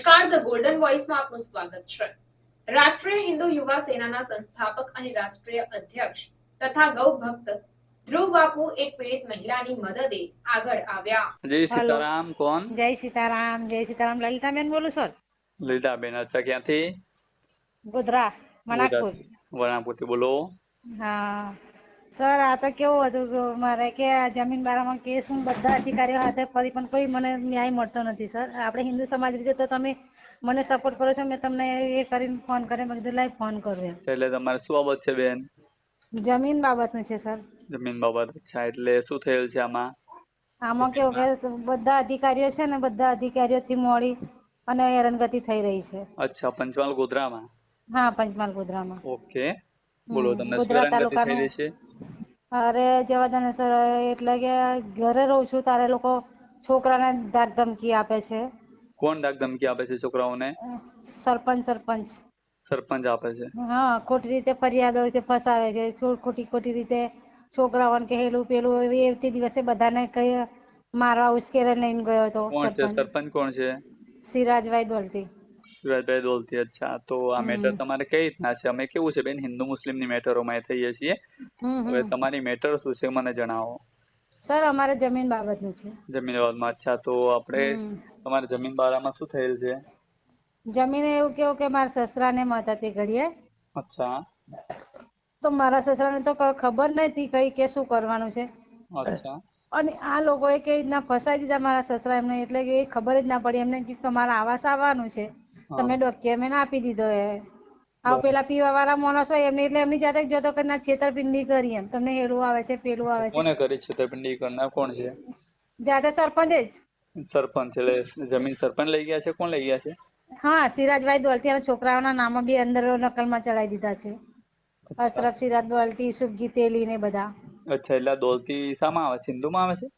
નમસ્કાર the golden વોઇસમાં આપનું સ્વાગત છે. રાષ્ટ્રીય હિન્દુ યુવા સેનાના સંસ્થાપક અને રાષ્ટ્રીય અધ્યક્ષ તથા ગૌ ભક્ત ધ્રુવ બાપુ એક પીડિત મહિલાની મદદે આગળ આવ્યા. જય સીતારામ કોણ? જય સીતારામ જય સીતારામ. લલિતાબેન બોલું સર લલિતાબેન અચ્છા ક્યાંથી? ગોધરા મણાકપુર વણાપુરથી બોલો. હા. સર આ તો કેવું હતું કે મારે કે આ જમીન બારામાં કેસ હું બધા અધિકારીઓ હાથે ફરી પણ કોઈ મને ન્યાય મળતો નથી સર. આપણે હિન્દુ સમાજ રીતે તો તમે મને સપોર્ટ કરો છો મેં તમને એ કરીને ફોન કર્યો મેં કીધું લાઈ ફોન કરું એમ. એટલે તમારે શું બાબત છે બેન? જમીન બાબતનું છે સર. જમીન બાબત અચ્છા. એટલે શું થયેલ છે આમાં? આમાં કેવું કે બધા અધિકારીઓ છે ને બધા અધિકારીઓથી મળી અને હેરાનગતિ થઈ રહી છે. અચ્છા પંચમહાલ ગોધરામાં? હા પંચમહાલ ગોધરામાં. ઓકે. બોલો તમને છે? અરે જવા દે સર એટલે કે ઘરે રહું છું તારે લોકો છોકરાને ધાક ધમકી આપે છે. કોણ ડાક ધમકી આપે છે છોકરાઓને? સરપંચ સરપંચ. સરપંચ આપે છે. હા ખોટી રીતે ફરિયાદો છે ફસાવે છે ખોટી ખોટી રીતે છોકરાઓને કે હેલું પેલું એ તે દિવસે બધાને કઈ મારવા ઉશ્કેરે લઈને ગયો હતો કોણ છે? સરપંચ કોણ છે? સિરાજભાઈ દોલતી. સુરજભાઈ દોલતી અચ્છા તો આ મેટર તમારે કઈ રીતના છે? અમે કેવું છે બેન? હિન્દુ મુસ્લિમની મેટરોમાં એ થઈએ છીએ. હવે તમારી મેટર શું છે? મને જણાવો. સર અમારે જમીન બાબતનું છે. જમીન બાબતમાં? અચ્છા તો આપણે તમારે જમીન બારામાં શું થયેલ છે? જમીન એવું કેવું કે મારા સસરાને મત હતી ઘડીએ. અચ્છા. તો મારા સસરાને તો ખબર નથી કઈ કે શું કરવાનું છે. અચ્છા. અને આ લોકોએ કઈ રીતના ફસાઈ દીધા મારા સસરા એમને? એટલે કે એ ખબર જ ના પડી. એમને કીધું તમારા આવાસ આવવાનું છે. હા. તમે ડોક્યુમેન્ટ આપી દીધો એ. આવ પેલા પીવા વાળા માણસ હોય એમને એટલે એમની જાતે જતો કે ના છેતરપિંડી કરી એમ. તમને હેડું આવે છે પેલું આવે છે. કોને કરી છેતરપિંડી કરનાર કોણ છે? જાતે સરપંચ જ. સરપંચ એટલે જમીન સરપંચ લઈ ગયા છે? કોણ લઈ ગયા છે? હા સિરાજભાઈ દોલતી છોકરાઓના નામો બી અંદર નકલમાં ચડાવી દીધા છે. અશરફ સિરાજ દોલતી સુખજી તેલી ને બધા. અચ્છા એટલે દોલતી શામાં આવે છે? હિન્દુમાં આવે છે?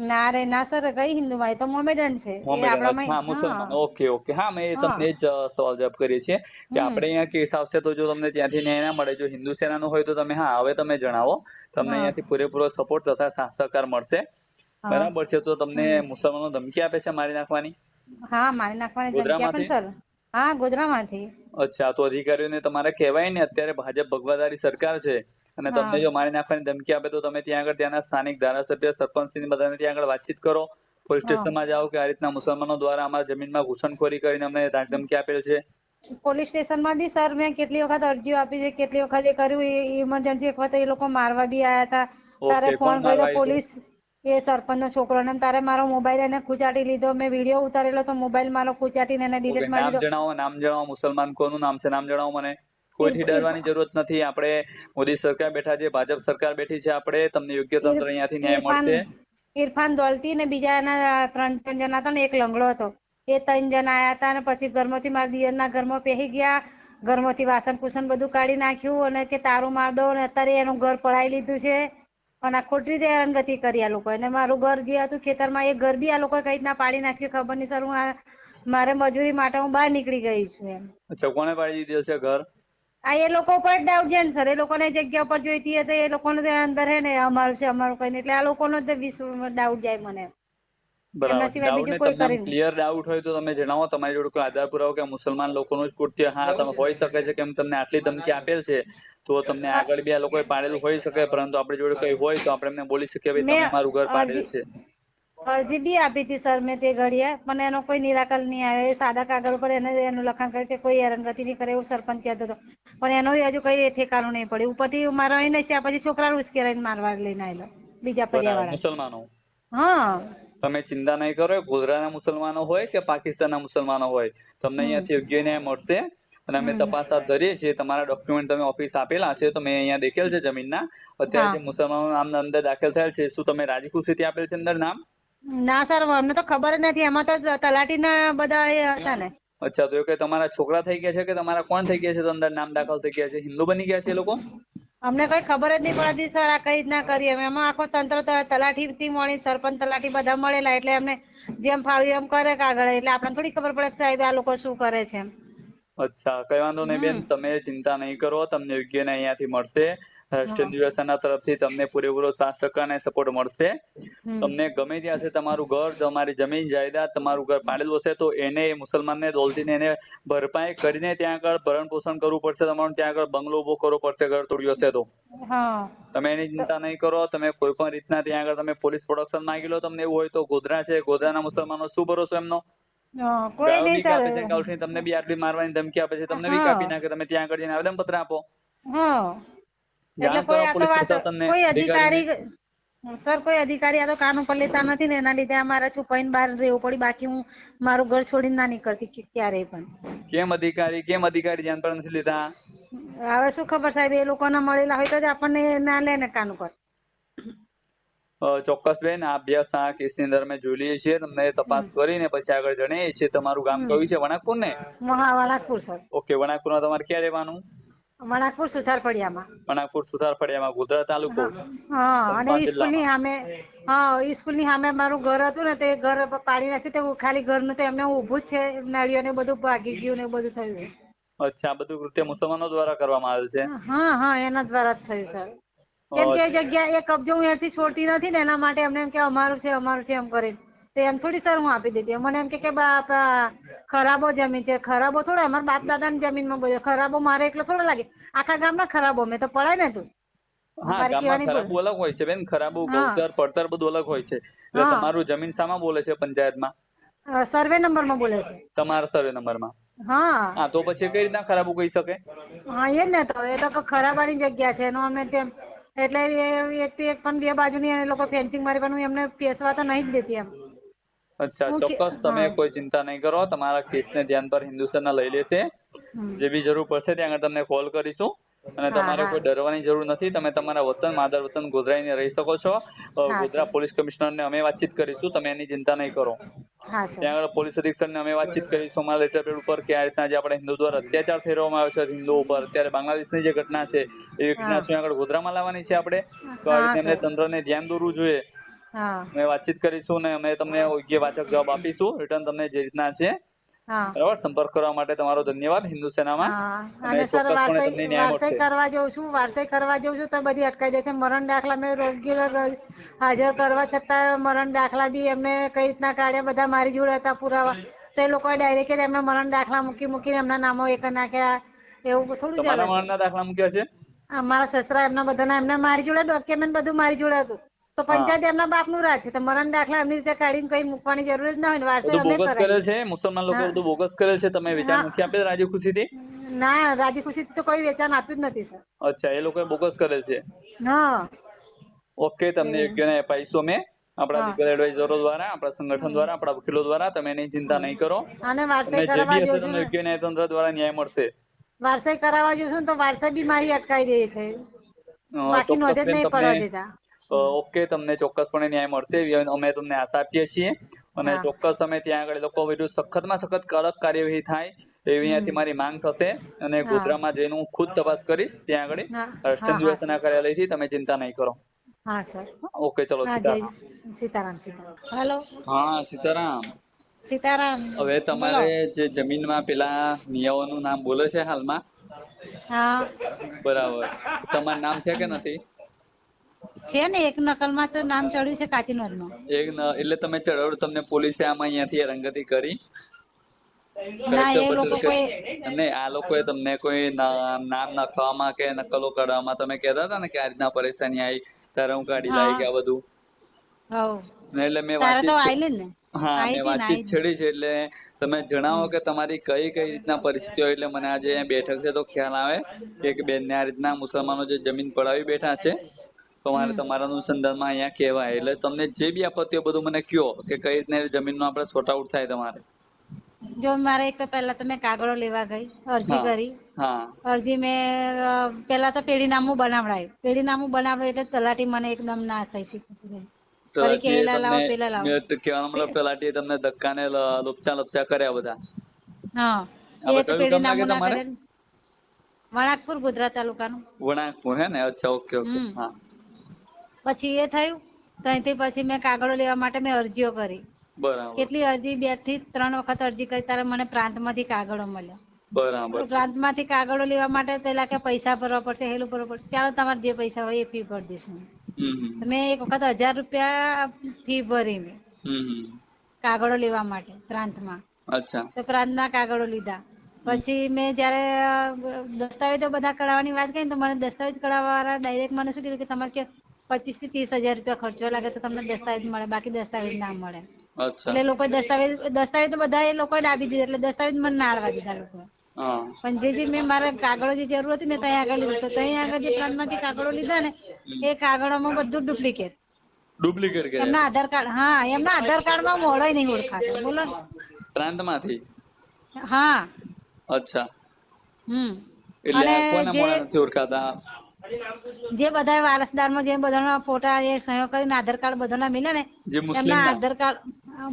ના રે ના સર કઈ હિન્દુમાં એ તો મોમેડન છે. એ મોમેડન મુસલમાન. Okay okay. હા મેં તમને જ સવાલ જવાબ કરીએ છીએ કે આપણે અહીંયા કેસ આવશે તો જો તમને ત્યાંથી ન્યાય ના મળે જો હિન્દુ સેનાનો હોય તો તમે હા હવે તમે જણાવો. તમને હા. અહીંયાથી પૂરેપૂરો સપોર્ટ તથા સહકાર મળશે. બરાબર છે તો તમને મુસલમાનો ધમકી આપે છે મારી નાખવાની? હા મારી નાખવાની ધમકી આપે સર? હા ગોધરામાંથી. અચ્છા તો અધિકારીઓને તમારે કહેવાય ને અત્યારે ભાજપ ભગવાદારી સરકાર છે. અને તમને જો મારી નાખવાની ધમકી આપે તો તમે ત્યાં આગળ ત્યાંના સ્થાનિક ધારાસભ્ય સરપંચ બધાને ત્યાં આગળ વાતચીત કરો. પોલીસ. સ્ટેશનમાં જાઓ કે આ રીતના મુસલમાનો દ્વારા અમારા જમીનમાં ઘૂસણખોરી કરીને અમને ધમકી આપેલ છે. પોલીસ સ્ટેશનમાં બી સર મેં કેટલી વખત અરજીઓ આપી છે કેટલી વખત એ કર્યું એ ઇમરજન્સી એક વખત એ લોકો મારવા બી આયા હતા. તારે ફોન કર્યો પોલીસ એ સરપંચ નો છોકરો ને તારે મારો મોબાઈલ એને કુચાટી લીધો મેં વીડિયો ઉતારેલો તો મોબાઈલ મારો ખૂંચાટીને એને ડિલીટ મારી નામ જણાવો નામ જણાવો મુસલમાન કોનું નામ છે? નામ જણાવો મને. કોઈથી ડરવાની જરૂરત નથી. આપણે મોદી સરકાર બેઠા છે ભાજપ સરકાર બેઠી છે આપણે તમને યોગ્ય તંત્ર અહીંયાથી ન્યાય મળશે. ઇરફાન દોલતી ને બીજાના ત્રણ ત્રણ જણા હતા ને એક લંગડો હતો. એ ત્રણ જણા આયા હતા અને પછી ઘરમાંથી મારા દિયરના ઘરમાં પહેરી ગયા. ઘરમાંથી વાસણ કુસણ બધું કાઢી નાખ્યું અને કે તારું માર દો અને અત્યારે એનું ઘર પડાઈ લીધું છે. અને આ ખોટી રીતે હેરાનગતિ કરી આ લોકો અને મારું ઘર જે હતું ખેતરમાં એ ઘર બી આ લોકો કઈ રીતના પાડી નાખ્યું ખબર નહીં સર હું મારે મજૂરી માટે હું બહાર નીકળી ગઈ છું એમ. અચ્છા કોને પાડી દીધું છે ઘર? આ એ લોકો ઉપર જ ડાઉટ છે ને સર એ લોકોને જગ્યા ઉપર જોઈતી હતી એ લોકોને તો અંદર હે ને અમારું છે અમારું કઈ એટલે આ લોકોનો તો ડાઉટ જાય મને. બરાબર. સિવાય ડાઉટ બીજું ને કોઈ તમને કરીને. ક્લિયર ડાઉટ હોય તો તમે જણાવો. તમારી જોડે કોઈ આધાર પુરાવો કે મુસલમાન લોકોનું જ કૃત્ય હા તમે હોઈ શકે છે કેમ તમને આટલી ધમકી આપેલ છે તો તમને આગળ બી આ લોકોએ પાડેલું હોઈ શકે પરંતુ આપણી જોડે કઈ હોય તો આપણે એમને બોલી શકીએ ભાઈ તમે મારું ઘર પાડેલ છે. અરજી બી આપી હતી સર મેં તે ઘડીએ. પણ એનો કોઈ નિરાકર નહીં આવ્યો. એ સાદા કાગળ ઉપર એને એનું લખાણ કર્યું કે કોઈ હેરાનગતિ નહીં કરે એવું સરપંચ કહેતો હતો. પણ એનો હજુ કઈ ઠેકાણું નહીં પડ્યું. ઉપરથી મારો અહીં નહીં પછી છોકરા ઉશ્કેરાઈને મારવા લઈને આવેલો. બીજા પર્યાવરણ. મુસલમાનો. હા. તમે ચિંતા નહીં કરો. ગોધરાના મુસલમાનો હોય કે પાકિસ્તાનના મુસલમાનો હોય તમને અહીંયાથી યોગ્ય ન્યાય મળશે. અને અમે તપાસ હાથ ધરીએ છીએ. તમારા ડોક્યુમેન્ટ તમે ઓફિસ આપેલા છે તો મેં અહીંયા દેખેલ છે જમીનના. અત્યારે મુસલમાનો નામ અંદર દાખલ થયેલ છે. શું તમે રાજી ખુશીથી આપેલ છે અંદર નામ? ના સર અમને તો ખબર જ નથી. એમાં તો તલાટીના બધા એ હતા ને. અચ્છા તો એ કઈ તમારા છોકરા થઈ ગયા છે કે તમારા કોણ થઈ ગયા છે? તો અંદર નામ દાખલ થઈ ગયા છે. હિન્દુ બની ગયા છે એ લોકો? અમને કઈ ખબર જ નહીં પડતી સર આ કઈ રીતના કરીએ એમાં આખો તંત્ર તો તલાટી થી મળી સરપંચ તલાટી બધા મળેલા એટલે અમને જેમ ફાવ્યું એમ કરે કાગળ એટલે આપણને થોડી ખબર પડે કે સાહેબ આ લોકો શું કરે છે અચ્છા કઈ વાંધો નહીં બેન. તમે ચિંતા નહીં કરો. તમને યોગ્ય ને અહીંયાથી મળશે. રાષ્ટ્રીય દિવસ તરફથી તમને પૂરેપૂરો સાથ સહકાર અને સપોર્ટ મળશે. તમને ગમે ત્યાં છે તમારું ઘર તમારી જમીન જાયદાદ તમારું ઘર પાડેલું હશે તો એને મુસલમાનને દોલતીને એને ભરપાઈ કરીને ત્યાં આગળ ભરણ પોષણ કરવું પડશે તમારું ત્યાં આગળ બંગલો ઊભો કરવો પડશે ઘર તોડ્યું હશે તો. તમે એની ચિંતા નહીં કરો તમે કોઈ પણ રીતના ત્યાં આગળ તમે પોલીસ પ્રોડક્શન માંગી લો તમને એવું હોય તો ગોધરા છે ગોધરાના મુસલમાનો શું ભરોસો એમનો? કોઈ નહીં બી કાપે છે તમને બી આટલી મારવાની ધમકી આપે છે તમને બી કાપી નાખે તમે ત્યાં આગળ જઈને આવેદન પત્ર આપો. હા. એટલે કોઈ આ તો વાત કોઈ અધિકારી સર કોઈ અધિકારી આ તો કાન ઉપર લેતા નથી ને એના લીધે અમારે છુપાઈને બહાર રહેવું પડી બાકી હું મારું ઘર છોડીને ના નીકળતી ક્યારેય પણ. કેમ અધિકારી કેમ અધિકારી ધ્યાન પર નથી લેતા? હવે શું ખબર સાહેબ એ લોકોને મળેલા હોય તો જ આપણને ના લે ને કાન ઉપર ચોક્કસ બેન આ અભ્યાસ આ કેસની અંદર અમે જોઈ લઈએ છીએ. તમને તપાસ કરીને પછી આગળ જણાવીએ છીએ. તમારું ગામ કયું છે? વણાકપુર ને? વણાકપુર સર. ઓકે વણાકપુરમાં તમારે ક્યાં રહેવાનું? વણાકપુર સુથારપડિયામાં વણાકપુર સુથારફળિયામાં ગોધરા તાલુકો. હા અને પંચમહાલ સ્કૂલની સામે હા સ્કૂલની સામે મારું ઘર હતું ને તે ઘર પાડી નાખ્યું તે ખાલી ઘરનું તો એમને ઊભું જ છે નળીઓ ને બધું ભાગી ગયું ને બધું થયું અચ્છા બધું કૃત્ય મુસલમાનો દ્વારા કરવામાં આવે છે? હા હા એના દ્વારા જ થયું સર. કેમ કે જગ્યા એ કબજો હું એથી છોડતી નથી ને એના માટે એમને એમ કે અમારું છે અમારું છે એમ કરીને. તો એમ થોડી સર હું આપી દીધી. મને એમ કે કે બાપ ખરાબો જમીન છે ખરાબો થોડા અમારા બાપ દાદા ની જમીનમાં બોલ્યો ખરાબો મારે એટલો થોડો લાગે. આખા ગામના ખરાબો મેં તો પડાય ને તું. હા ગામમાં કહેવાની અલગ હોય છે બેન ખરાબુ ગૌચર પડતર બધું અલગ હોય છે. એટલે તમારું જમીન શામાં બોલે છે પંચાયતમાં? સર્વે નંબરમાં બોલે છે. તમારા સર્વે નંબરમાં? હા. હા તો પછી કઈ રીતના ખરાબુ કહી શકે? હા એ જ ને તો એ તો ખરાબાની જગ્યા છે. એનો અમને તેમ એટલે એક થી એક પણ બે બાજુની એ લોકો ફેન્સિંગ મારી પણ હું એમને પેસવા તો નહીં જ દેતી એમ. અચ્છા ચોક્કસ તમે કોઈ ચિંતા નહીં કરો તમારા કેસને ધ્યાન પર હિન્દુસ્તાનના લઈ લેશે. જે બી જરૂર પડશે ત્યાં આગળ તમને કોલ કરીશું. અને તમારે કોઈ ડરવાની જરૂર નથી તમે તમારા વતન માદર વતન ગોધરાઈને રહી શકો છો. ગોધરા પોલીસ કમિશનર ને અમે વાતચીત કરીશું તમે એની ચિંતા નહીં કરો. ત્યાં આગળ પોલીસ અધિક્ષકને અમે વાતચીત કરીશું અમારા લેટર પેડ ઉપર કે આ રીતના જે આપણે હિન્દુ દ્વારા અત્યાચાર થઈ રહ્યો આવે છે હિન્દુ ઉપર. અત્યારે બાંગ્લાદેશની જે ઘટના છે એ ઘટના. શું આગળ ગોધરામાં લાવવાની છે આપણે? તો આ રીતે એમને. તંત્રને ધ્યાન દોરવું જોઈએ. અમે વાતચીત કરીશું ને અમે તમને યોગ્ય વાચક જવાબ આપીશું. રિટર્ન તમને જે રીતના છે બરાબર? સંપર્ક કરવા માટે તમારો ધન્યવાદ હિન્દુ સેનામાં. અને સર વારસાઈ કરવા જઉં છું વારસાઈ કરવા જઉં છું તો બધી અટકાઈ દે છે. મરણ દાખલા મેં રેગ્યુલર હાજર કરવા છતાં મરણ દાખલા બી એમને કઈ રીતના કાઢ્યા બધા મારી જોડે હતા પુરાવા. તો એ લોકોએ ડાયરેક્ટ એમના મરણ દાખલા મૂકી મૂકીને એમના નામો એક નાખ્યા. એવું થોડું ચાલે મરણના દાખલા મૂક્યા છે? અમારા સસરા એમના બધાના એમને મારી જોડે ડોક્યુમેન્ટ બધું મારી જોડે હતું. તો પંચાયત એમના બાપનું રાજ છે. તો મરણ દાખલા એમની રીતે કાઢીને કઈ મૂકવાની જરૂર જ ના હોય ને અમે બોગસ કરેલ છે. મુસલમાન લોકો બધું બોગસ કરે છે. તમે વેચાણ નથી આપેલ રાજી ખુશીથી? ના રાજી ખુશીથી તો કોઈ વેચાણ આપ્યું જ નથી સર. અચ્છા એ લોકોએ બોગસ કરેલ છે. હા. ઓકે તમને યોગ્ય ન્યાય અપાઈશું અમે. આપણા લીગલ એડવાઇઝરો દ્વારા આપણા સંગઠન દ્વારા આપણા વકીલો દ્વારા તમે એની ચિંતા નહીં કરો. અને વારસાઈ કરવા છું તમને યોગ્ય ન્યાય તંત્ર દ્વારા ન્યાય મળશે. વારસાઈ કરાવવા ને તો વારસાઈ બી મારી અટકાઈ દે છે. બાકી નોંધે જ નહીં પડવા દેતા. ઓકે તમને ચોક્કસપણે ન્યાય મળશે એવી અમે તમને આશા આપીએ છીએ. અને. ચોક્કસ અમે ત્યાં આગળ લોકો વિરુદ્ધ સખતમાં સખત કડક કાર્યવાહી થાય એવી અહીંયાથી મારી માંગ થશે. અને ગોધરામાં જઈને હું ખુદ તપાસ કરીશ ત્યાં આગળ. રાષ્ટ્રીય દિવસના કાર્યાલયથી તમે ચિંતા નહીં કરો. હા સર. ઓકે ચલો સીતારામ સીતારામ સીતારામ. હેલો હા સીતારામ. સીતારામ હવે તમારે જે જમીનમાં પેલા મિયાઓનું નામ બોલે છે હાલમાં? હા. બરાબર. તમારું નામ છે કે નથી? છે ને એક નકલમાં તો નામ ચડ્યું છે કાચી નોંધમાં એક એટલે તમે ચળવળ તમને પોલીસે આમાં અહીંયાથી રંગતી કરી? ના એ લોકો કોઈ નહીં આ લોકોએ તમને કોઈ નામ નખાવામાં કે નકલો કાઢવામાં તમે કહેતા હતા ને કે આ રીતના પરેશાની આવી ત્યારે હું કાઢી લાવી કે આ બધું? હવ. એટલે મેં વાતચીત આઈલી ને. હા મેં વાતચીત છેડી છે એટલે તમે જણાવો કે તમારી કઈ કઈ રીતના પરિસ્થિતિ હોય એટલે મને આજે બેઠક છે તો ખ્યાલ આવે કે બેન ને આ રીતના મુસલમાનો જે જમીન પડાવી બેઠા છે તો મારે તમારા અનુસંધાનમાં અહીંયા કહેવાય. એટલે તમને જે બી આપત્તિઓ બધું મને કયો કે કઈ રીતના જમીનનો આપણે સોર્ટ આઉટ થાય તમારે. જો મારે એક તો પહેલા તો મેં કાગળો લેવા ગઈ અરજી કરી. અરજી મેં પહેલા તો પેઢીનામું બનાવડાયું. પેઢીનામું બનાવડાયું એટલે તલાટી મને એકદમ ના સહી શીખી કહેવાનો મતલબ તલાટીએ તમને ધક્કાને લ- લુપચા કર્યા બધા. હા. એ પેઢીનામું ના વણાકપુર ગુજરાત તાલુકાનું. વણાકપુર હે ને? અચ્છા ઓકે ઓકે. હા. પછી એ થયું ત્યાંથી પછી મેં કાગળો લેવા માટે મેં અરજીઓ કરી. બરાબર. કેટલી અરજી? બેથી ત્રણ વખત અરજી કરી ત્યારે મને પ્રાંતમાંથી કાગળો મળ્યો. બરાબર. પ્રાંતમાંથી કાગળો લેવા માટે પેલા કે પૈસા ભરવા પડશે હેલું ભરવા પડશે. ચાલો તમારે જે પૈસા હોય એ ફી ભરી દઈશું. મેં એક વખત હજાર રૂપિયા ફી ભરી મેં કાગળો લેવા માટે પ્રાંતમાં. અચ્છા. તો પ્રાંતના કાગળો લીધા. પછી મેં જયારે દસ્તાવેજો બધા કઢાવવાની વાત કરી તો મને દસ્તાવેજ કઢાવવા વાળા ડાયરેક્ટ મને શું કીધું કે તમારે કે પચીસથી ત્રીસ હજાર રૂપિયા ખર્ચો લાગે તો તમને દસ્તાવેજ મળે બાકી દસ્તાવેજ ના મળે. એટલે લોકો દસ્તાવેજ દસ્તાવેજ તો બધા એ લોકો ડાબી દીધા એટલે દસ્તાવેજ મને ના આડવા દીધા લોકો. પણ જે જે મેં મારા કાગળો જે જરૂર હતી ને ત્યાં આગળ લીધું તો ત્યાં આગળ જે પ્રાંતમાંથી કાગળો લીધા ને એ કાગળોમાં બધું ડુપ્લિકેટ. ડુપ્લિકેટ એમના આધાર કાર્ડ હા એમના આધાર કાર્ડમાં મોડોય નહીં ઓળખાતો બોલો ને. પ્રાંતમાંથી? હા. અચ્છા. હમ. એટલે કોના મોડા નથી ઓળખાતા? જે બધા વારસદારમાં જે બધાના ફોટા એ સહયો કરીને આધાર કાર્ડ બધાના મિલે ને એમના આધાર કાર્ડ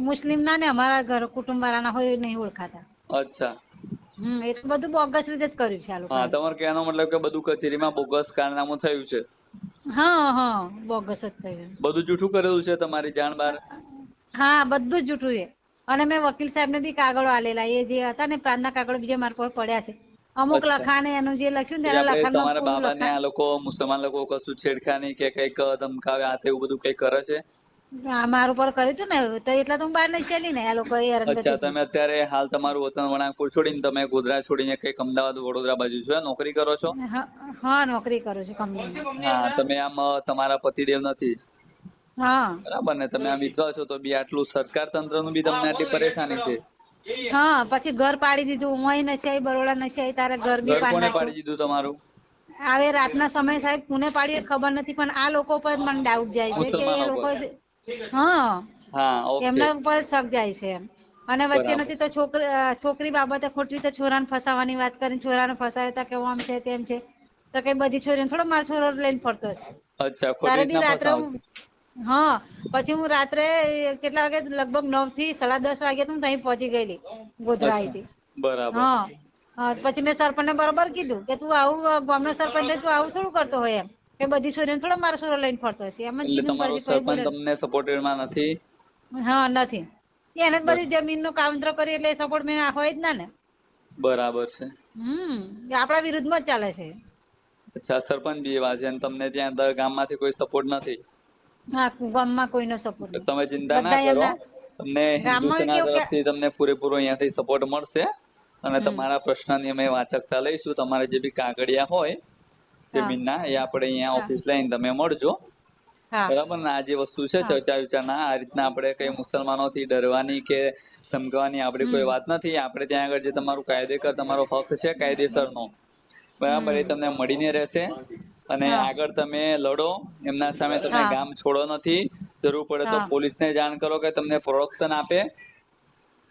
મુસ્લિમ ના ને અમારા ઘર કુટુંબ વાળાના હોય નહીં ઓળખાતા. અચ્છા. હમ એટલું બધું બોગસ રીતે જ કર્યું છે આ લોકો હા તમારે કહેવાનો મતલબ કે બધું કચેરીમાં બોગસ કારનામું થયું છે. હા હા બોગસ જ થયું બધું જૂઠું કરેલું છે તમારી જાણ બાર હા બધું જૂઠું છે. અને મેં વકીલ સાહેબ ને બી કાગળો આલેલા. એ જે હતા ને પ્રાંતના કાગળો બીજા મારા પાસે પડ્યા છે અમુક. લખાણ એનું જે લખ્યું ને તમારા બાબા ને આ લોકો મુસલમાન લોકો કશું છેડખાની કે કંઈક ધમકાવે આ એવું બધું કઈ કરે છે? મારું પર કર્યું હતું ને તો એટલા તો હું બહાર નહીં ચાલી ને આ લોકો એ અચ્છા તમે અત્યારે હાલ તમારું વતન વણાકપુર છોડીને તમે ગોધરા છોડીને કંઈક અમદાવાદ વડોદરા બાજુ છો નોકરી કરો છો? હા હા નોકરી કરું છું હા તમે આમ તમારા પતિદેવ નથી. હા. બરાબર ને? તમે આ વિધવા છો તો બી આટલું સરકાર તંત્રનું બી તમને આટલી પરેશાની છે. હા પછી ઘર પાડી દીધું હું નથી આવી બરોડા નથી આવી તારે ઘર બી પાડી દીધું તમારું? હવે રાતના સમય સાહેબ કોને પાડ્યું ખબર નથી પણ આ લોકો પર મને ડાઉટ જાય છે કે એ લોકો હા. એમના ઉપર શક જાય છે અને વચ્ચે નથી તો છોકરી છોકરી બાબતે ખોટી રીતે છોરાને ફસાવાની વાત કરીને છોરાને ફસાવતા કે આમ છે તેમ છે. તો કઈ બધી છોરીઓને થોડો મારો છોરો લઈને ફરતો છે. અચ્છા તારે બી રાત્રે હું પછી હું રાત્રે કેટલા વાગે લગભગ નવથી સાડા દસ વાગે હું ત્યાં પહોંચી ગયેલી ગોધરા થી બરાબર. હા પછી મેં સરપંચને બરોબર કીધું કે તું આવું ગામનો સરપંચ તું આવું થોડું કરતો હોય એમ કે બધી છોરીઓને થોડો મારો છોરો લઈને ફરતો હશે એમ જ તમારો સરપંચ તમને સપોર્ટેડમાં નથી? હા નથી. એને જ જમીનનું કાવંતરો કરી એટલે સપોર્ટ મેં હોય જ ના ને. બરાબર છે. હમ આપડા આપણા વિરુદ્ધમાં જ ચાલે છે. અચ્છા સરપંચ બી એવા છે અને તમને ત્યાં ગામ ગામમાંથી કોઈ સપોર્ટ નથી? હા ગામમાં કોઈનો સપોર્ટ તમે ચિંતા ના કરો. તમને હિન્દુ ગામમાં સેના કેવું કે તરફથી તમને પૂરેપૂરો અહીંયાથી સપોર્ટ મળશે અને. તમારા પ્રશ્નની અમે વાચકતા લઈશું. તમારે જે બી કાગળિયા હોય જમીનના એ આપણે અહીંયા ઓફિસ લઈને તમે મળજો. બરાબર? ને આ જે વસ્તુ છે ચર્ચા ચર્ચા વિચારના આ રીતના આપણે કઈ મુસલમાનોથી ડરવાની કે ધમકાવાની આપણી કોઈ વાત નથી. આપણે ત્યાં આગળ જે તમારું કાયદેસર તમારો હક છે કાયદેસરનો. બરાબર? એ તમને મળીને રહેશે. અને આગળ તમે લડો એમના સામે તમે ગામ છોડો નથી જરૂર પડે તો પોલીસ પોલીસને જાણ કરો કે તમને પ્રોડક્શન આપે.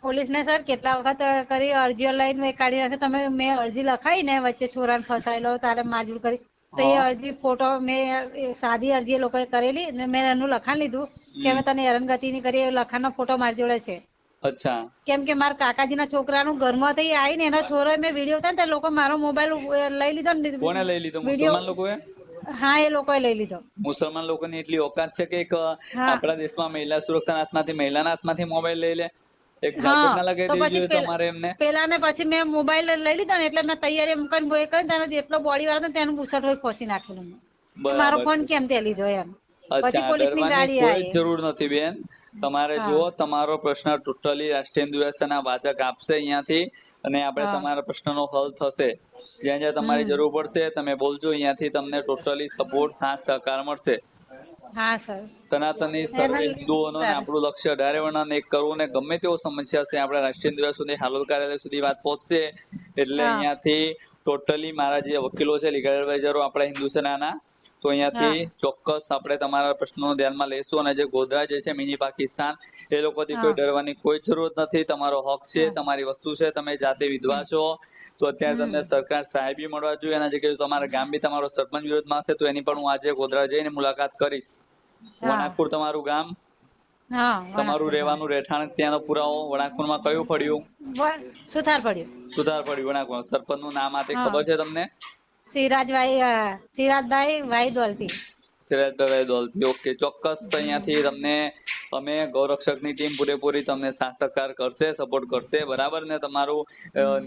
પોલીસ ને સર કેટલા વખત કરી અરજીઓ લઈને કાઢી નાખે તમે મેં અરજી લખાઈ ને વચ્ચે છોરાને ફસાયેલો તારે મારઝૂડ કરી. તો એ અરજી ફોટો મેં સાદી અરજી એ લોકોએ કરેલી ને મેં એનું લખાણ લીધું કે અમે તને હેરાનગતિ ની કરી એ લખાણનો ફોટો મારી જોડે છે. અચ્છા. કેમ કે મારા કાકાજીના છોકરાનું ઘરમાંથી આવીને એનો છોરો મેં વીડિયો હતા ને લોકો મારો મોબાઈલ લઈ લીધો ને કોને લઈ લીધો? મુસલમાન લોકોએ? હા એ લોકોએ લઈ લીધો. મુસલમાન લોકોની એટલી ઓકાત છે કે એક. આપણા દેશમાં મહિલા સુરક્ષાના હાથમાંથી મહિલાના હાથમાંથી મોબાઈલ લઈ લે. એક જાકેટ ના જોઈએ પેલા તમારે એમને. પેલા ને પછી મેં મોબાઈલ લઈ લીધો ને એટલે મેં તૈયારી મૂકીને બોય કરીને તેનો જેટલો બોડી વાળો હતો તેનું બુસટ હોય ખોસી નાખેલું મેં. મારો ફોન કેમ તે લીધો એમ? પછી પોલીસની ગાડી આવી. જરૂર નથી બેન. તમારે. જો તમારો પ્રશ્ન ટોટલી રાષ્ટ્રીય દિવસના વાચક આપશે અહીંયાથી અને આપણે. તમારા પ્રશ્નનો હલ થશે જ્યાં જ્યાં તમારી જરૂર પડશે તમે બોલજો અહીંયાથી તમને ટોટલી સપોર્ટ સાથ સહકાર મળશે હા સર સનાતની સર્વે હિન્દુઓનો આપણું લક્ષ્ય અઢારે વર્ણન એક કરવું ને ગમે તેવો સમસ્યા છે આપણે રાષ્ટ્રીય દિવસ સુધી હાલોલ કાર્યાલય સુધી વાત પહોંચશે એટલે. અહીંયાથી ટોટલી મારા જે વકીલો છે લીગલ એડવાઇઝરો આપણા હિન્દુ સેનાના તો અહીંયાથી ચોક્કસ આપણે તમારા પ્રશ્નો ધ્યાનમાં લેશું અને જે ગોધરા જે છે મિની પાકિસ્તાન એ લોકોથી કોઈ ડરવાની કોઈ જરૂરત નથી. તમારો હક છે તમારી વસ્તુ છે તમે જાતે વિધવા છો. તો અત્યારે તમને સરકાર સહાય બી મળવા જોઈએ. અને જે કીધું તમારા ગામ બી તમારો સરપંચ વિરોધમાં હશે તો એની પણ હું આજે ગોધરા જઈને મુલાકાત કરીશ. વણાકપુર તમારું ગામ? હા તમારું વણાકપુર. રહેવાનું રહેઠાણ ત્યાંનો પુરાવો વણાકપુરમાં કયું પડ્યું? સુથાર પડ્યું. સુધાર પડ્યું વણાકપુર સરપંચનું નામ આ તે ખબર છે તમને? સિરાજભાઈ સિરાજભાઈ વાઈદોલથી સિરાજભાઈ દોલથી ઓકે ચોક્કસ અહીંયાથી તમને અમે ગૌરક્ષકની ટીમ પૂરેપૂરી તમને સાથ સહકાર કરશે સપોર્ટ કરશે. બરાબર ને? તમારું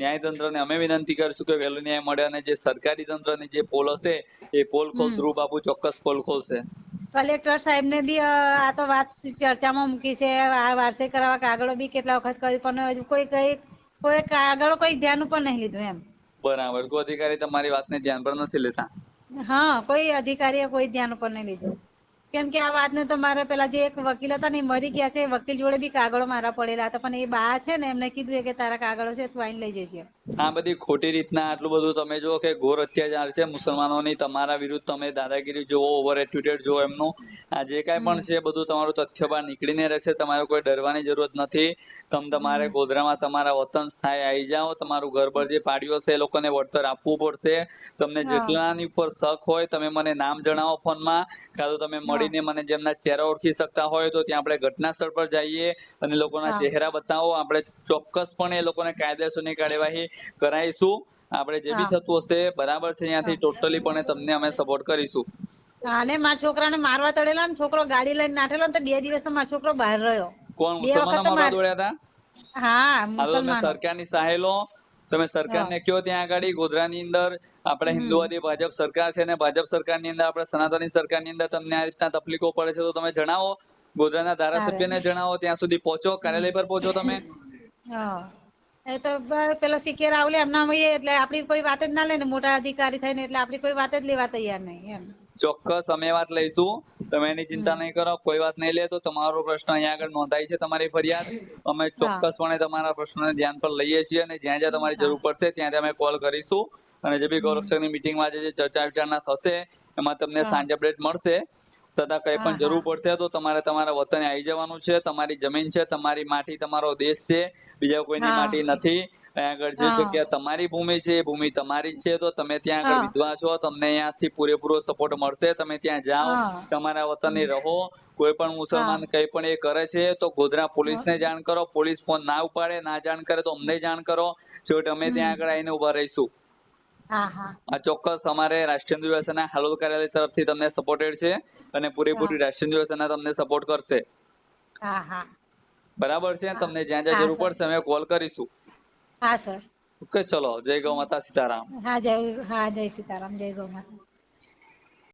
ન્યાયતંત્રને અમે વિનંતી કરીશું કે વહેલો ન્યાય મળે અને જે સરકારી તંત્રની જે પોલ હશે એ પોલ ખોલશે હમ. ધ્રુવ બાપુ ચોક્કસ પોલ ખોલશે. કલેક્ટર સાહેબ ને બી આ તો વાત ચર્ચામાં મૂકી છે. આ વારસે કરવા કાગળો બી કેટલા વખત કરી પણ હજુ કોઈ કઈ કોઈ કાગળો કોઈ ધ્યાન ઉપર નહીં લીધું એમ. બરાબર. કોઈ અધિકારી તમારી વાતને ધ્યાન પર નથી લેતા? હા, કોઈ અધિકારીએ કોઈ ધ્યાન ઉપર નહીં લીધું. કેમ કે આ વાતને તો મારા પેલા જે એક વકીલ હતા ને એ મરી ગયા છે વકીલ જોડે બી કાગળો મારા પડેલા હતા પણ એ બા છે ને એમને કીધું કે તારા કાગળો છે તું આઈને લઈ જજે. આ બધી ખોટી રીતના આટલું બધું તમે જો કે ઘોર અત્યાચાર છે મુસલમાનોની તમારા વિરુદ્ધ તમે દાદાગીરી જુઓ ઓવર એટ્યુટેડ જો એમનું. આ જે કાંઈ પણ છે બધું તમારું તથ્ય બહાર નીકળીને રહેશે તમારે કોઈ ડરવાની જરૂરત નથી. તમ તમારે ગોધરામાં તમારા વતન સ્થાયી આવી જાઓ તમારું ઘર પર જે પાડ્યો છે એ લોકોને વળતર આપવું પડશે. તમને જેટલાની ઉપર શક હોય તમે મને નામ જણાવો ફોનમાં કાં તો તમે મળીને મને જેમના ચહેરા ઓળખી શકતા હોય તો ત્યાં આપણે ઘટના સ્થળ પર જઈએ અને લોકોના ચહેરા બતાવો. આપણે ચોક્કસપણે એ લોકોને કાયદેસરની કાર્યવાહી કરાવીશું આપણે જે બી થતું હશે બરાબર છે ત્યાંથી ટોટલી પણ તમને અમે સપોર્ટ કરીશું. અને મારા છોકરાને મારવા તળેલા ને છોકરો ગાડી લઈને નાઠેલો તો બે દિવસ તો મારો છોકરો બહાર રહ્યો. કોણ? મુસલમાનો મારવા દોડ્યા હતા? હા મુસલમાન. સરકારની સહાય લો તમે સરકારને કયો ત્યાં આગળ ગોધરાની અંદર આપણે હિન્દુવાદી ભાજપ સરકાર છે અને ભાજપ સરકારની અંદર આપણે સનાતની સરકારની અંદર તમને આ રીતના તકલીફો પડે છે તો તમે જણાવો. ગોધરાના ધારાસભ્યને જણાવો ત્યાં સુધી પહોંચો કાર્યાલય પર પહોંચો તમે. એ તો પેલો સિકેર રાવલે એમના એટલે આપણી કોઈ વાત જ ના લે ને મોટા અધિકારી થઈને એટલે આપડી કોઈ વાત જ લેવા તૈયાર નહીં એમ. ચોક્કસ અમે વાત લઈશું. તમે એની ચિંતા નહીં કરો કોઈ વાત નહીં લે તો તમારો પ્રશ્ન અહીંયા આગળ નોંધાય છે તમારી ફરિયાદ. અમે ચોક્કસપણે તમારા પ્રશ્નને ધ્યાન પર લઈએ છીએ અને જ્યાં જ્યાં તમારી જરૂર પડશે ત્યાં ત્યાં અમે કોલ કરીશું. અને જે બી ગૌરક્ષકની મિટિંગમાં જે ચર્ચા વિચારણા થશે એમાં તમને. સાંજે અપડેટ મળશે. તથા કઈ પણ જરૂર પડશે તો તમારે તમારા વતને આવી જવાનું છે. તમારી જમીન છે તમારી માટી તમારો દેશ છે. બીજા કોઈની માટી નથી. આગળ જે જગ્યા તમારી ભૂમિ છે એ ભૂમિ તમારી જ છે તો તમે ત્યાં આગળ વિધવા છો તમને અહીંયાથી પૂરેપૂરો સપોર્ટ મળશે તમે ત્યાં જાઓ તમારા વતનની રહો કોઈ પણ મુસલમાન કઈ પણ એ કરે છે તો ગોધરા પોલીસને જાણ કરો પોલીસ ફોન ના ઉપાડે ના જાણ કરે તો અમને જાણ કરો છેવટે અમે ત્યાં આગળ આવીને ઊભા રહીશું. ચોક્કસ અમારે રાષ્ટ્રીય દિવસના હાલોલ કાર્યાલય તરફથી તમને સપોર્ટેડ છે અને પૂરેપૂરી રાષ્ટ્રીય દિવસના તમને સપોર્ટ કરશે. બરાબર છે? તમને જ્યાં જ્યાં જરૂર પડશે અમે કોલ કરીશું. હા સર. ઓકે ચલો. જય ગૌ માતા સીતારામ. હા જય હા જય સીતારામ. જય ગૌ માતા.